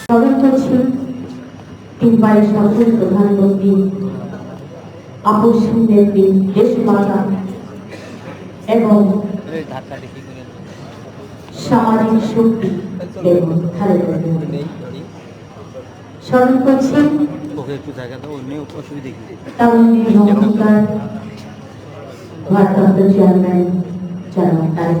স্মরণ করছি তিনবারের সফল প্রধানমন্ত্রী এবং সামাজিক শক্তি। স্মরণ করছি চেয়ারম্যান যারা তারেক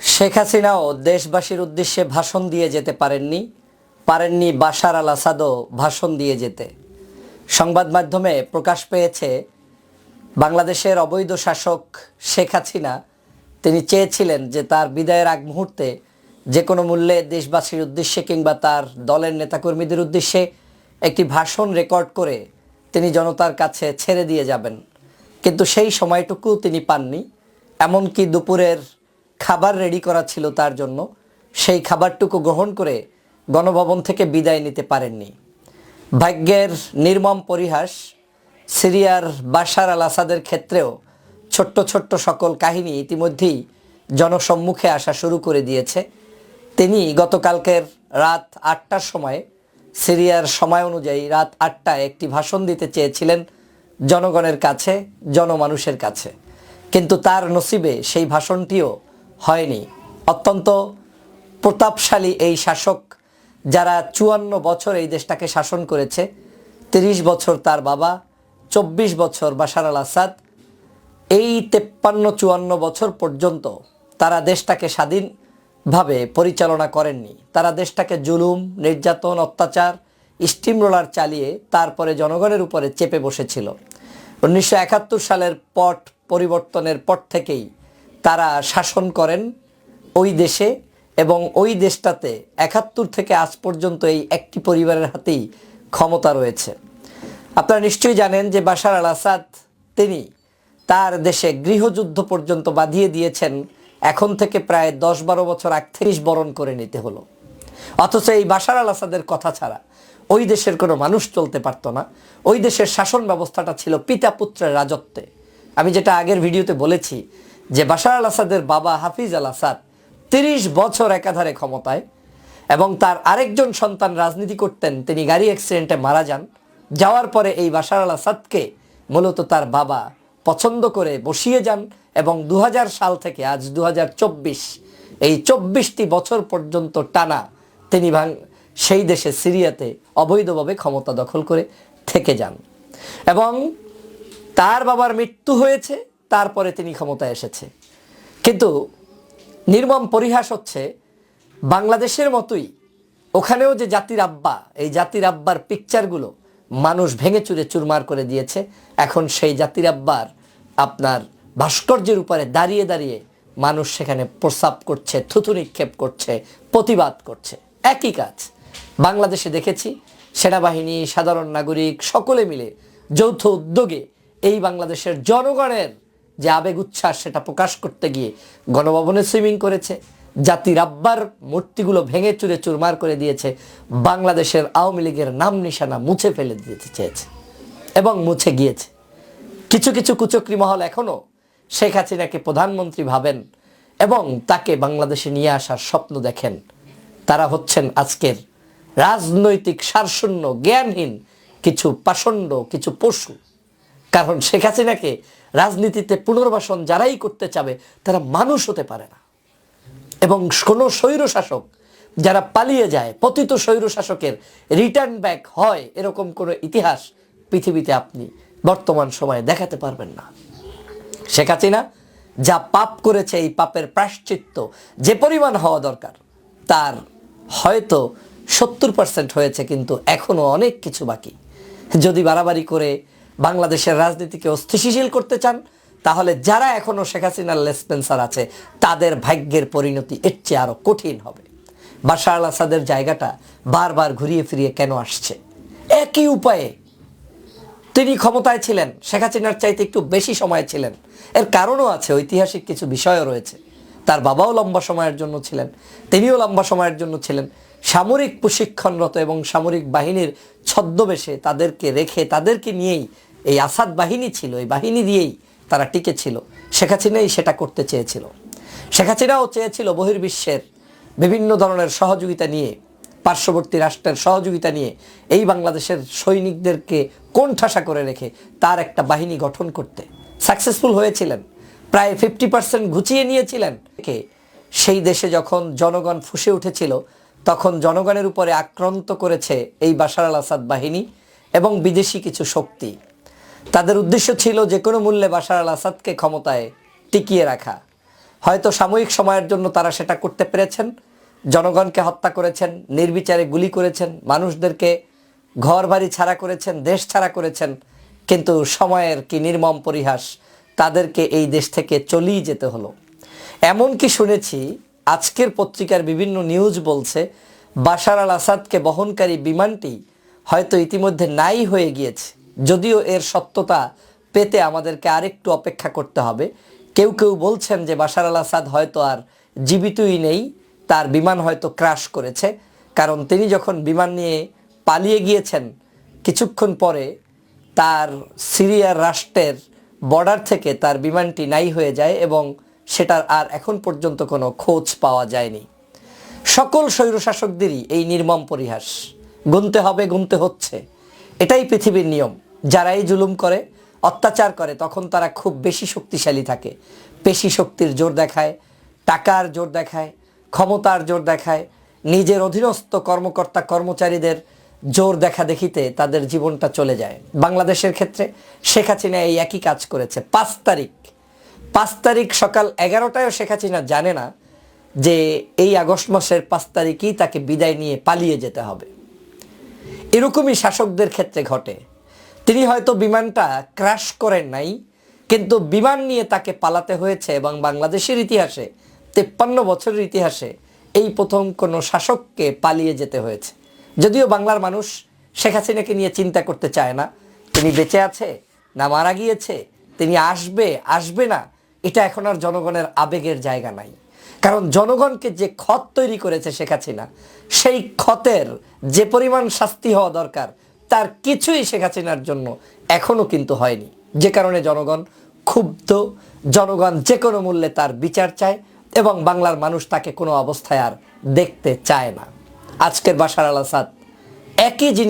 শেখ হাসিনাও দেশবাসীর উদ্দেশ্যে ভাষণ দিয়ে যেতে পারেননি। পারেননি বাশার আল আসাদও ভাষণ দিয়ে যেতে। সংবাদ মাধ্যমে প্রকাশ পেয়েছে, বাংলাদেশের অবৈধ শাসক শেখ হাসিনা, তিনি চেয়েছিলেন যে তার বিদায়ের আগ মুহূর্তে যে কোনো মূল্যে দেশবাসীর উদ্দেশ্যে কিংবা তার দলের নেতাকর্মীদের উদ্দেশ্যে একটি ভাষণ রেকর্ড করে তিনি জনতার কাছে ছেড়ে দিয়ে যাবেন। কিন্তু সেই সময়টুকু তিনি পাননি। এমনকি দুপুরের খাবার রেডি করা ছিল তার জন্য, সেই খাবারটুকু গ্রহণ করে গণভবন থেকে বিদায় নিতে পারেননি। ভাগ্যের নির্মম পরিহাস সিরিয়ার বাশার আল আসাদের ক্ষেত্রেও ছোট্ট ছোট্ট সকল কাহিনী ইতিমধ্যেই জনসম্মুখে আসা শুরু করে দিয়েছে। তিনি গতকালকের রাত আটটার সময়, সিরিয়ার সময় অনুযায়ী রাত আটটায় একটি ভাষণ দিতে চেয়েছিলেন জনগণের কাছে, জনমানুষের কাছে। কিন্তু তার নসিবে সেই ভাষণটিও হয়নি। অত্যন্ত প্রতাপশালী এই শাসক যারা চুয়ান্ন বছর এই দেশটাকে শাসন করেছে, তিরিশ বছর তার বাবা, চব্বিশ বছর বাশার আল আসাদ, এই তেপ্পান্ন, চুয়ান্ন বছর পর্যন্ত তারা দেশটাকে স্বাধীনভাবে পরিচালনা করেননি। তারা দেশটাকে জুলুম, নির্যাতন, অত্যাচার, স্টিম রোলার চালিয়ে তারপরে জনগণের উপরে চেপে বসেছিল। উনিশশো একাত্তর সালের পট পরিবর্তনের পর থেকেই তারা শাসন করেন ওই দেশে এবং ওই দেশটাতে একাত্তর থেকে আজ পর্যন্ত এই একটি পরিবারের হাতেই ক্ষমতা রয়েছে। আপনারা নিশ্চয়ই জানেন যে বাশার আল আসাদ তিনি তার দেশে গৃহযুদ্ধ পর্যন্ত বাঁধিয়ে দিয়েছেন। এখন থেকে প্রায় দশ বারো বছর আগ থেকে বরণ করে নিতে হলো। অথচ এই বাশার আল আসাদের কথা ছাড়া ওই দেশের কোনো মানুষ চলতে পারতো না। ওই দেশের শাসন ব্যবস্থাটা ছিল পিতা পুত্রের রাজত্বে। আমি যেটা আগের ভিডিওতে বলেছি যে বাশার আল আসাদের বাবা হাফিজ আল আসাদ তিরিশ বছর একাধারে ক্ষমতায় এবং তার আরেকজন সন্তান রাজনীতি করতেন, তিনি গাড়ি অ্যাক্সিডেন্টে মারা যান। যাওয়ার পরে এই বাশার আল আসাদকে মূলত তার বাবা পছন্দ করে বসিয়ে যান এবং দু হাজার সাল থেকে আজ দু হাজার চব্বিশ এই চব্বিশটি বছর পর্যন্ত টানা তিনি ভাং, সেই দেশে সিরিয়াতে অবৈধভাবে ক্ষমতা দখল করে থেকে যান। এবং তার বাবার মৃত্যু হয়েছে তারপরে তিনি ক্ষমতায় এসেছে। কিন্তু নির্মম পরিহাস হচ্ছে, বাংলাদেশের মতোই ওখানেও যে জাতির আব্বা, এই জাতির আব্বার পিকচারগুলো মানুষ ভেঙে চুরে চুরমার করে দিয়েছে, এখন সেই জাতির আব্বার আপনার ভাস্কর্যের উপরে দাঁড়িয়ে দাঁড়িয়ে মানুষ সেখানে প্রস্রাব করছে থুতু নিক্ষেপ করছে, প্রতিবাদ করছে। একই কাজ। বাংলাদেশে দেখেছি, সেনাবাহিনী, সাধারণ নাগরিক সকলে মিলে যৌথ উদ্যোগে এই বাংলাদেশের জনগণের যে আবেগ উচ্ছ্বাস সেটা প্রকাশ করতে গিয়ে গণভবনে সুইমিং করেছে জাতির আব্বার মূর্তিগুলো ভেঙে চুরে চুরমার করে দিয়েছে, বাংলাদেশের আওয়ামী লীগের নাম নিশানা মুছে ফেলে দিতে চেয়েছে এবং মুছে গিয়েছে। কিছু কিছু কুচক্রি মহল এখনও শেখ হাসিনাকে প্রধানমন্ত্রী ভাবেন এবং তাকে বাংলাদেশে নিয়ে আসার স্বপ্ন দেখেন। তারা হচ্ছেন আজকের রাজনৈতিক সারশূন্য, জ্ঞানহীন কিছু পাষণ্ড, কিছু পশু। কারণ শেখ হাসিনাকে রাজনীতিতে পুনর্বাসন যারাই করতে চাবে, তারা মানুষ হতে পারে না। এবং কোনো স্বৈরশাসক যারা পালিয়ে যায়, পতিত স্বৈরশাসকের রিটার্ন ব্যাক হয়, এরকম কোনো ইতিহাস পৃথিবীতে আপনি বর্তমান সময়ে দেখাতে পারবেন না। শেখ হাসিনা যা পাপ করেছে এই পাপের প্রাশ্চিত্য যে পরিমাণ হওয়া দরকার, তার হয়তো সত্তর পার্সেন্ট হয়েছে, কিন্তু এখনও অনেক কিছু বাকি। যদি বাড়াবাড়ি করে বাংলাদেশের রাজনীতিকে অস্থিতিশীল করতে চান, তাহলে যারা এখনও শেখ হাসিনার লেসপেন্সার আছে, তাদের ভাগ্যের পরিণতি এর চেয়ে আরও কঠিন হবে। বাশার আল আসাদের জায়গাটা বারবার ঘুরিয়ে ফিরিয়ে কেন আসছে? একই উপায়ে তিনি ক্ষমতায় ছিলেন, শেখ হাসিনার চাইতে একটু বেশি সময় ছিলেন। এর কারণও আছে, ঐতিহাসিক কিছু বিষয়ও রয়েছে। তার বাবাও লম্বা সময়ের জন্য ছিলেন, তিনিও লম্বা সময়ের জন্য ছিলেন। সামরিক প্রশিক্ষণরত এবং সামরিক বাহিনীর ছদ্মবেশে তাদেরকে রেখে তাদেরকে নিয়েই এই আসাদ বাহিনী ছিল, এই বাহিনী দিয়েই তারা টিকে ছিল শেখ হাসিনাই সেটা করতে চেয়েছিল। শেখ হাসিনাও চেয়েছিল বহির্বিশ্বের বিভিন্ন ধরনের সহযোগিতা নিয়ে, পার্শ্ববর্তী রাষ্ট্রের সহযোগিতা নিয়ে এই বাংলাদেশের সৈনিকদেরকে কোণঠাসা করে রেখে তার একটা বাহিনী গঠন করতে। সাকসেসফুল হয়েছিলেন, প্রায় ফিফটি পার্সেন্ট ঘুচিয়ে নিয়েছিলেন। সেই দেশে যখন জনগণ ফুসে উঠেছিল তখন জনগণের উপরে আক্রান্ত করেছে এই বাশার আল আসাদ বাহিনী এবং বিদেশি কিছু শক্তি। তাদের উদ্দেশ্য ছিল যে কোনো মূল্যে বাশার আল আসাদকে ক্ষমতায় টিকিয়ে রাখা। হয়তো সাময়িক সময়ের জন্য তারা সেটা করতে পেরেছেন, জনগণকে হত্যা করেছেন, নির্বিচারে গুলি করেছেন, মানুষদেরকে ঘর বাড়ি ছাড়া করেছেন, দেশ ছাড়া করেছেন, কিন্তু সময়ের কি নির্মম পরিহাস তাদেরকে এই দেশ থেকে চলেই যেতে হলো। এমনকি শুনেছি আজকের পত্রিকার বিভিন্ন নিউজ বলছে, বাশার আল আসাদকে বহনকারী বিমানটি হয়তো ইতিমধ্যে নাই হয়ে গিয়েছে। যদিও এর সত্যতা পেতে আমাদেরকে আরেকটু অপেক্ষা করতে হবে। কেউ কেউ বলছেন যে বাশার আল আসাদ হয়তো আর জীবিতই নেই, তার বিমান হয়তো ক্রাশ করেছে। কারণ তিনি যখন বিমান নিয়ে পালিয়ে গিয়েছেন, কিছুক্ষণ পরে তার সিরিয়ার রাষ্ট্রের বর্ডার থেকে তার বিমানটি নাই হয়ে যায় এবং সেটার আর এখন পর্যন্ত কোনো খোঁজ পাওয়া যায়নি। সকল স্বৈরশাসকদেরই এই নির্মম পরিহাস, গুনতে হবে, গুনতে হচ্ছে। এটাই পৃথিবীর নিয়ম। যারাই জুলুম করে, অত্যাচার করে, তখন তারা খুব বেশি শক্তিশালী থাকে। পেশি শক্তির জোর দেখায়, টাকার জোর দেখায়, ক্ষমতার জোর দেখায়, নিজের অধীনস্থ কর্মকর্তা, কর্মচারীদের জোর দেখা দেখিতে তাদের জীবনটা চলে যায়। বাংলাদেশের ক্ষেত্রে শেখ হাসিনা এই একই কাজ করেছে। পাঁচ তারিখ পাঁচ তারিখ সকাল এগারোটায়ও শেখ হাসিনা জানে না যে এই আগস্ট মাসের পাঁচ তারিখই তাকে বিদায় নিয়ে পালিয়ে যেতে হবে। এরকমই শাসকদের ক্ষেত্রে ঘটে। তিনি হয়তো বিমানটা ক্র্যাশ করেন নাই, কিন্তু বিমান নিয়ে তাকে পালাতে হয়েছে এবং বাংলাদেশের ইতিহাসে, তেপ্পান্ন বছরের ইতিহাসে এই প্রথম কোনো শাসককে পালিয়ে যেতে হয়েছে। যদিও বাংলার মানুষ শেখ হাসিনাকে নিয়ে চিন্তা করতে চায় না। তিনি বেঁচে আছে, না মারা গিয়েছে, তিনি আসবে আসবে না এটা এখন আর জনগণের আবেগের জায়গা নাই। কারণ জনগণকে যে ক্ষত তৈরি করেছে শেখ হাসিনা, সেই ক্ষতের যে পরিমাণ শাস্তি হওয়া দরকার, তার কিছুই শেখ হাসিনার জন্য এখনও কিন্তু হয়নি। যে কারণে জনগণ ক্ষুব্ধ, জনগণ যে কোনো মূল্যে তার বিচার চায় এবং বাংলার মানুষ তাকে কোনো অবস্থায় আর দেখতে চায় না। আজকের বাশার আল আসাদ, একই জিনিস